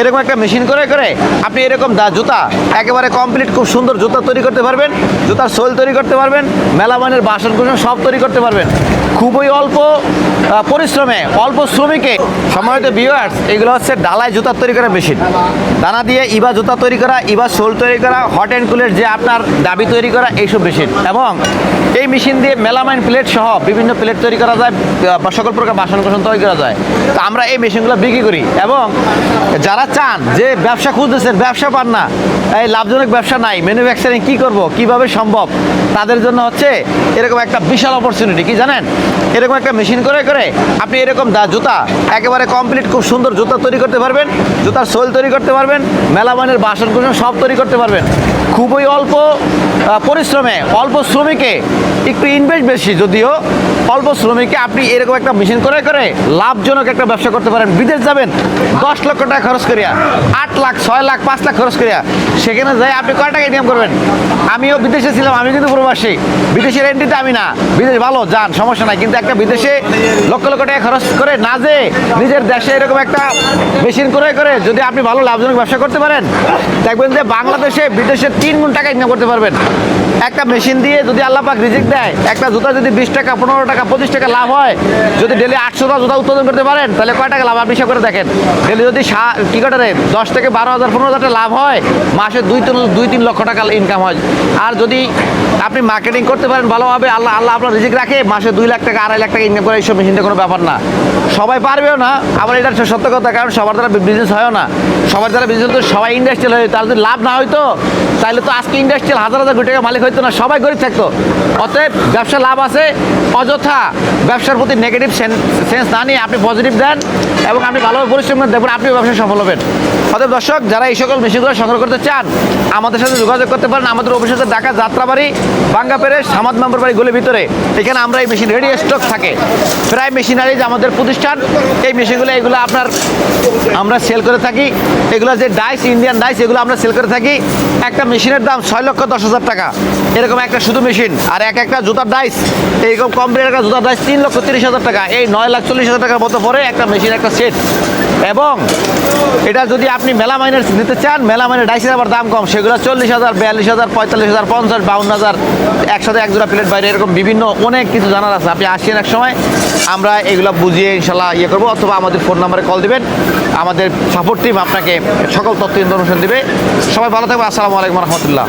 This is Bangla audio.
এরকম একটা মেশিন করে করে আপনি এরকম দা জুতা, একেবারে কমপ্লিট খুব সুন্দর জুতা তৈরি করতে পারবেন, জুতার সোল তৈরি করতে পারবেন, মেলামানের বাসন কুসন সব তৈরি করতে পারবেন। খুবই অল্প পরিশ্রমে, অল্প শ্রমিকে। সময়ত ভিউয়ার্স এগুলো হচ্ছে ডালাই জুতা তৈরি করা মেশিন। দানা দিয়ে ইবা জুতা তৈরি করা, ইবা সোল তৈরি করা হট অ্যান্ড কুলের যে আপনার দাবি তৈরি করা, এইসব মেশিন। এবং এই মেশিন দিয়ে মেলামাইন প্লেট সহ বিভিন্ন প্লেট তৈরি করা যায় সকল প্রকার বাসন কোসন তৈরি করা যায়। তো আমরা এই মেশিনগুলো বিক্রি করি। এবং যারা চান? যে ব্যবসা খুঁজতেছেন, ব্যবসা পান না। এই লাভজনক ব্যবসা নাই। ম্যানুফ্যাকচারিং কি করব? কীভাবে সম্ভব? তাদের জন্য হচ্ছে এরকম একটা বিশাল অপরচুনিটি কি জানেন? এরকম একটা মেশিন করে করে আপনি এরকম দা জুতা, একেবারে কমপ্লিট খুব সুন্দর জুতা তৈরি করতে পারবেন, জুতার সোল তৈরি করতে পারবেন, মেলামানের বাসন কুসন সব তৈরি করতে পারবেন। খুবই অল্প পরিশ্রমে, অল্প শ্রমিকে, একটু ইনভেস্ট বেশি যদিও, অল্প শ্রমিকে আপনি এরকম একটা মেশিন করে করে লাভজনক একটা ব্যবসা করতে পারেন। বিদেশ যাবেন, দশ লক্ষ টাকা খরচ করিয়া, আট লাখ, ছয় লাখ, পাঁচ লাখ খরচ করিয়া, সেখানে যাই আপনি কয় টাকা ইনকাম করবেন? আমিও বিদেশে ছিলাম আমি কিন্তু প্রবাসী। বিদেশের এন্ট্রিতে আমি না। বিদেশ ভালো, যান, সমস্যা নাই। কিন্তু একটা বিদেশে লক্ষ লক্ষ টাকা খরচ করে না যে নিজের দেশে এরকম একটা মেশিন করে করে, যদি আপনি ভালো লাভজনক ব্যবসা করতে পারেন, দেখবেন যে বাংলাদেশে বিদেশে তিন গুণ টাকা ইনকাম করতে পারবেন। একটা মেশিন দিয়ে যদি আল্লাহ পাক রিজিক দেয়, একটা জুতা যদি বিশ টাকা, পনেরো টাকা, পঁচিশ টাকা লাভ হয়, যদি ডেলি আটশোটা জুতা উৎপাদন করতে পারেন, তাহলে কয় টাকা লাভ? আপনি হিসাব করে দেখেন। ডেলি যদি কি করে দশ থেকে বারো হাজার, পনেরো হাজার লাভ হয়, মাসে দুই তিন দুই তিন লক্ষ টাকা ইনকাম হয়। আর যদি আপনি মার্কেটিং করতে পারেন ভালোভাবে আল্লাহ আল্লাহ আপনার রিজিক রাখে, মাসে দুই লাখ টাকা, আড়াই লাখ টাকা ইনকাম করে, এইসব মেশিনটা কোনো ব্যাপার না। সবাই পারবেও না, আবার এটা সত্য কথা, কারণ সবার দ্বারা বিজনেস হয় না। সবার দ্বারা বিজনেস তো সবাই ইন্ডাস্ট্রিয়াল হয় তার যদি লাভ না হইতো তাহলে তো আজকে ইন্ডাস্ট্রিয়াল হাজার হাজার কোটি টাকা মালিক হইতো না, সবাই গরিব থাকতো। অতএব ব্যবসা লাভ আছে, অযথা ব্যবসার প্রতি নেগেটিভ সেন্স না নিয়ে আপনি পজিটিভ দেন, এবং আপনি ভালোভাবে পরিশ্রম দেখবেন আপনি ব্যবসা সফল হবেন। অতএব দর্শক, যারা এই সকল মেশিনগুলো সংগ্রহ করতে চান, আমাদের সাথে যোগাযোগ করতে পারেন। আমাদের অফিস ঢাকা যাত্রাবাড়ি, বাঙ্গা পেরে সামাদ মেম্বার বাড়ি গলির ভিতরে। এখানে আমরা এই মেশিন রেডি স্টক থাকে। প্রায় মেশিনারিজ আমাদের প্রতিষ্ঠান। এই মেশিনগুলো, এগুলো আপনার আমরা সেল করে থাকি। এগুলো যে ডাইস ইন্ডিয়ান ডাইস এগুলো আমরা সেল করে থাকি। একটা মেশিনের দাম ছয় লক্ষ দশ হাজার টাকা। এরকম একটা শুধু মেশিন। আর এক একটা জুতার ডাইস এইরকম কমপ্লিট একটা জুতার ডাইস তিন লক্ষ তিরিশ হাজার টাকা। এই নয় লাখ চল্লিশ হাজার টাকার মতো পরে একটা মেশিন একটা সেট এবং এটা যদি আপনি মেলা মাইনের নিতে চান মেলা মাইনের ডাইসের আবার দাম কম, সেগুলো চল্লিশ হাজার, বিয়াল্লিশ হাজার, পঁয়তাল্লিশ হাজার, পঞ্চাশ, বাউন্ন হাজার, একসাথে এক জোড়া প্লেট বাইরে, এরকম বিভিন্ন অনেক কিছু জানার আছে। আপনি আসছেন এক সময়, আমরা এগুলো বুঝিয়ে ইনশাল্লাহ ইয়ে করব, অথবা আমাদের ফোন নাম্বারে কল দিবেন। আমাদের সাপোর্ট টিম আপনাকে সকল তথ্য ইনফরমেশন দেবে। সবাই ভালো থাকবে আসসালামু আলাইকুম রহমতুল্লাহ।